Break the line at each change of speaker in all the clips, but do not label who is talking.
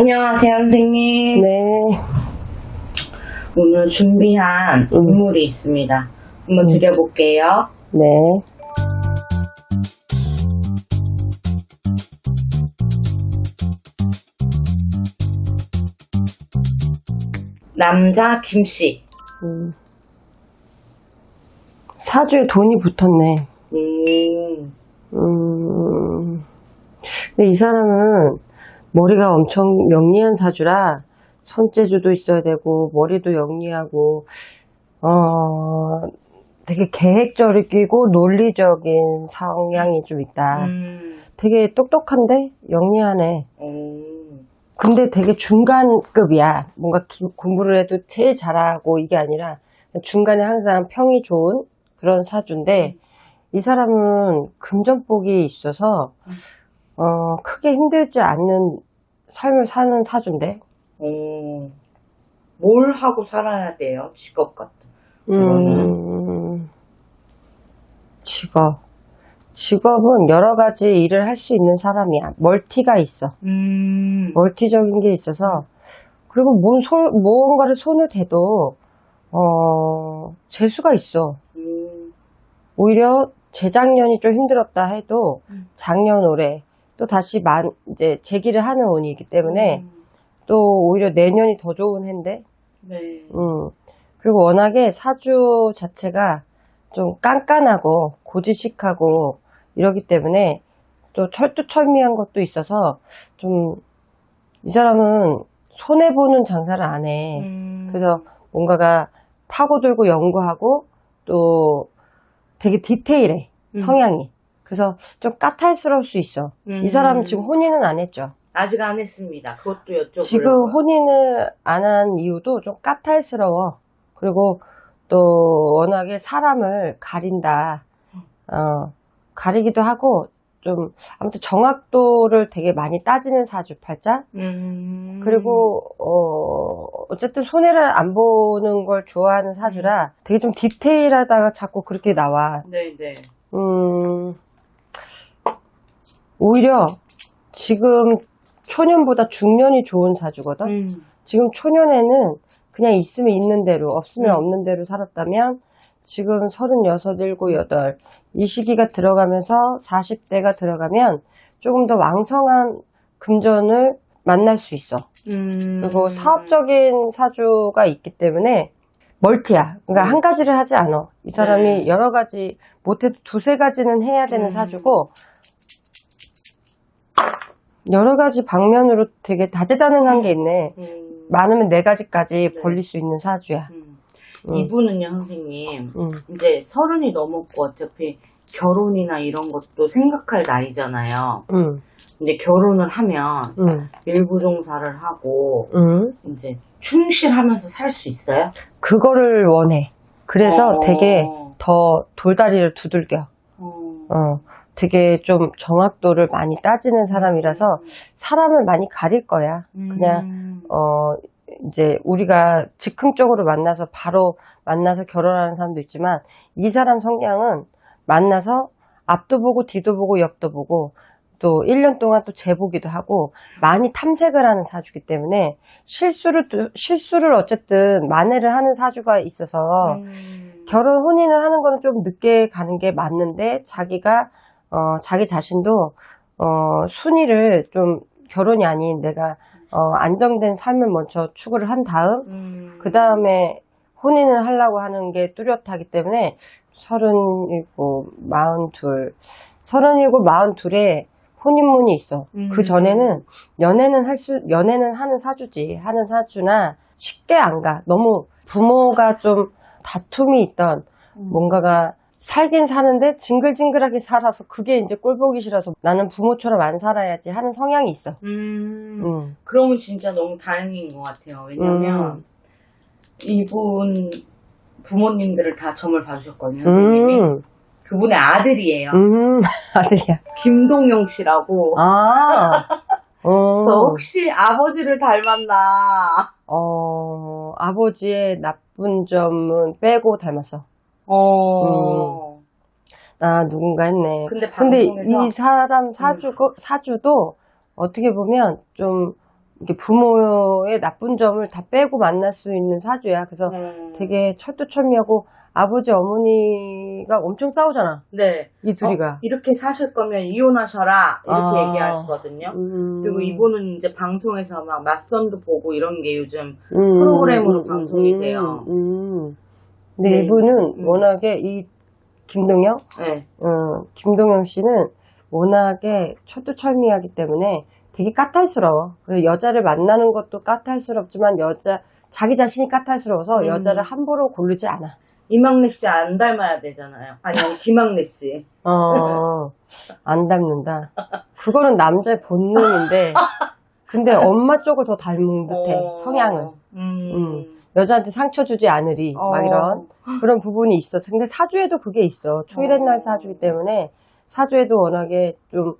안녕하세요, 선생님.
네.
오늘 준비한
음.
인물이 있습니다. 한번
음.
드려볼게요.
네.
남자 김씨.
음. 사주에 돈이 붙었네.
음,
음. 근데 이 사람은 머리가 엄청 영리한 사주라 손재주도 있어야 되고 머리도 영리하고 어 되게 계획적이고 논리적인 성향이 좀 있다.
음,
되게 똑똑한데 영리하네.
음,
근데 되게 중간급이야. 뭔가 기- 공부를 해도 제일 잘하고 이게 아니라 중간에 항상 평이 좋은 그런 사주인데 이 사람은 금전복이 있어서 어, 크게 힘들지 않는 삶을 사는 사주인데
어, 뭘 하고 살아야 돼요? 직업 같은.
음, 직업 직업은 여러 가지 일을 할 수 있는 사람이야. 멀티가 있어.
음,
멀티적인 게 있어서 그리고 뭔 손, 무언가를 손을 대도 어 재수가 있어.
음,
오히려 재작년이 좀 힘들었다 해도
음.
작년 올해 또 다시 만 이제 재기를 하는 운이기 때문에
음,
또 오히려 내년이 더 좋은 해인데
네.
음 그리고 워낙에 사주 자체가 좀 깐깐하고 고지식하고 이러기 때문에 또 철두철미한 것도 있어서 좀 이 사람은 손해 보는 장사를 안 해.
음,
그래서 뭔가가 파고들고 연구하고 또 되게 디테일해
음.
성향이. 그래서 좀 까탈스러울 수 있어.
음.
이 사람은 지금 혼인은 안 했죠.
아직 안 했습니다. 그것도 여쭤보려고.
지금 혼인을 안 한 이유도 좀 까탈스러워. 그리고 또 워낙에 사람을 가린다. 어, 가리기도 하고 좀 아무튼 정확도를 되게 많이 따지는 사주 팔자.
음,
그리고 어 어쨌든 손해를 안 보는 걸 좋아하는 사주라 되게 좀 디테일하다가 자꾸 그렇게 나와.
네, 네.
음 오히려 지금 초년보다 중년이 좋은 사주거든.
음,
지금 초년에는 그냥 있으면 있는 대로 없으면
음.
없는 대로 살았다면 지금 36, 7, 8, 이 시기가 들어가면서 40대가 들어가면 조금 더 왕성한 금전을 만날 수 있어.
음,
그리고 사업적인 사주가 있기 때문에 멀티야. 그러니까
음.
한 가지를 하지 않아. 이 사람이
네.
여러 가지, 못해도 두세 가지는 해야 되는
음.
사주고, 여러 가지 방면으로 되게 다재다능한 게 있네.
음,
많으면 네 가지까지
네.
벌릴 수 있는 사주야.
음.
음.
이분은요, 선생님.
음.
이제 서른이 넘었고 어차피 결혼이나 이런 것도 생각할 나이잖아요.
음,
이제 결혼을 하면
음,
일부 종사를 하고
음.
이제 충실하면서 살 수 있어요?
그거를 원해. 그래서
어.
되게 더 돌다리를 두들겨.
어,
어, 되게 좀 정확도를 많이 따지는 사람이라서 사람을 많이 가릴 거야. 그냥,
음,
어, 이제 우리가 즉흥적으로 만나서 바로 만나서 결혼하는 사람도 있지만 이 사람 성향은 만나서 앞도 보고 뒤도 보고 옆도 보고 또 1년 동안 또 재보기도 하고 많이 탐색을 하는 사주기 때문에 실수를, 또- 실수를 어쨌든 만회를 하는 사주가 있어서
음,
결혼 혼인을 하는 거는 좀 늦게 가는 게 맞는데 자기가 어 자기 자신도 어 순위를 좀 결혼이 아닌 내가 어 안정된 삶을 먼저 추구를 한 다음
음,
그 다음에 혼인을 하려고 하는 게 뚜렷하기 때문에 서른일곱 마흔둘 서른일곱 마흔둘에 혼인문이 있어
음.
그 전에는 연애는 할 수 연애는 하는 사주지 하는 사주나 쉽게 안 가 너무 부모가 좀 다툼이 있던
음.
뭔가가 살긴 사는데 징글징글하게 살아서 그게 이제 꼴보기 싫어서 나는 부모처럼 안 살아야지 하는 성향이 있어.
음,
음.
그러면 진짜 너무 다행인 것 같아요. 왜냐면
음.
이분 부모님들을 다 점을 봐주셨거든요. 선생님이.
음.
그분의 아들이에요.
음. 아들이야.
김동영 씨라고.
아. 어.
그래서 혹시 아버지를 닮았나?
어, 아버지의 나쁜 점은 빼고 닮았어.
어.
아, 누군가 했네.
근데
근데
음.
이 사람 사주, 사주도 어떻게 보면 좀 이게 부모의 나쁜 점을 다 빼고 만날 수 있는 사주야. 그래서
음.
되게 철두철미하고 아버지 어머니가 엄청 싸우잖아.
네.
이 둘이가.
어, 이렇게 사실 거면 이혼하셔라 이렇게
아.
얘기하시거든요.
음.
그리고 이분은 이제 방송에서 막 맞선도 보고 이런 게 요즘
음,
프로그램으로
음,
방송이
음,
돼요.
음. 근데
네.
이분은
음.
워낙에 이 김동영,
네.
어, 김동영 씨는 워낙에 철두철미하기 때문에 되게 까탈스러워. 그리고 여자를 만나는 것도 까탈스럽지만 여자 자기 자신이 까탈스러워서
음.
여자를 함부로 고르지 않아.
이망래 씨 안 닮아야 되잖아요. 아니 김학래 씨.
어, 안 닮는다. 그거는 남자의 본능인데, 근데 엄마 쪽을 더 닮은 듯해,
어.
성향은.
음.
음. 여자한테 상처 주지 않으리,
어.
막 이런 그런 부분이 있어. 근데 사주에도 그게 있어. 초일의
어.
날 사주기 때문에 사주에도 워낙에 좀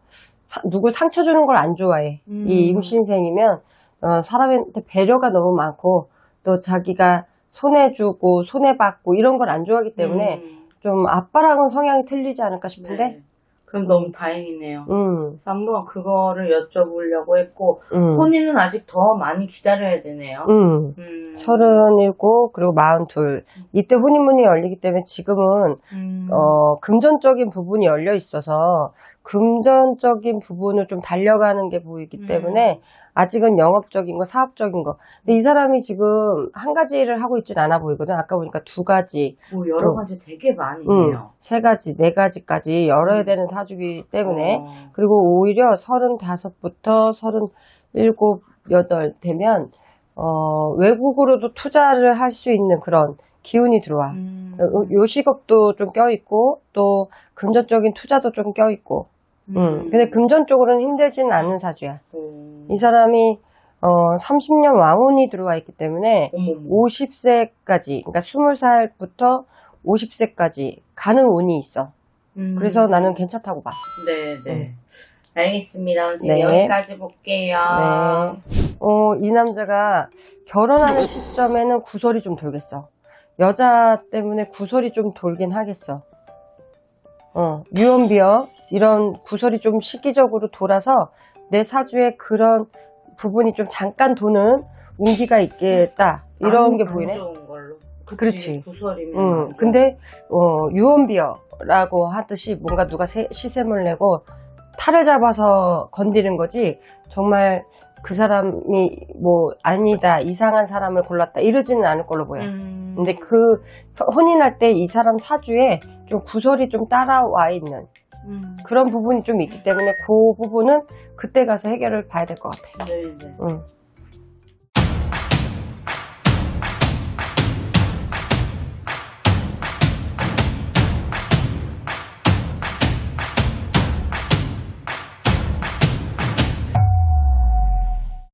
사- 누굴 상처 주는 걸 안 좋아해.
음.
이 임신생이면 어, 사람한테 배려가 너무 많고 또 자기가 손해 주고 손해 받고 이런 걸 안 좋아하기 때문에
음.
좀 아빠랑은 성향이 틀리지 않을까 싶은데.
네. 그럼 너무 다행이네요.
음,
그래서 한번 그거를 여쭤보려고 했고
음,
혼인은 아직 더 많이 기다려야 되네요.
음.
음.
서른일곱 그리고 마흔둘 이때 혼인문이 열리기 때문에 지금은
음.
어, 금전적인 부분이 열려 있어서 금전적인 부분을 좀 달려가는 게 보이기
음.
때문에 아직은 영업적인 거, 사업적인 거. 근데 이 사람이 지금 한 가지를 하고 있진 않아 보이거든. 아까 보니까 두 가지,
뭐 여러
어.
가지 되게 많이
음,
해요.
세 가지, 네 가지까지 열어야
음.
되는 사주기 때문에
어.
그리고 오히려 서른다섯부터 서른일곱, 여덟 되면 어, 외국으로도 투자를 할 수 있는 그런 기운이 들어와.
음.
요 식업도 좀 껴있고 또 금전적인 투자도 좀 껴있고 음. 근데 금전 쪽으로는 힘들지는 않은 사주야
음.
이 사람이 어 30년 왕운이 들어와 있기 때문에
어머머.
50세까지 그러니까 20살부터 50세까지 가는 운이 있어
음.
그래서 나는 괜찮다고 봐
네네. 알겠습니다. 선생님
네.
여기까지 볼게요.
네. 어, 이 남자가 결혼하는 시점에는 구설이 좀 돌겠어. 여자 때문에 구설이 좀 돌긴 하겠어. 어, 유언비어 이런 구설이 좀 시기적으로 돌아서 내 사주에 그런 부분이 좀 잠깐 도는 운기가 있겠다. 이런
안- 게안
보이네. 그렇지.
구설이면.
음, 근데 어, 유언비어라고 하듯이 뭔가 누가 세- 시샘을 내고 탈을 잡아서 건드리는 거지 정말 그 사람이 뭐 아니다 이상한 사람을 골랐다 이러지는 않을 걸로 보여.
음.
근데 그 혼인할 때 이 사람 사주에 좀 구설이 좀 따라와 있는
음.
그런 부분이 좀 있기 때문에 그 부분은 그때 가서 해결을 봐야 될 것 같아.
네네.
응.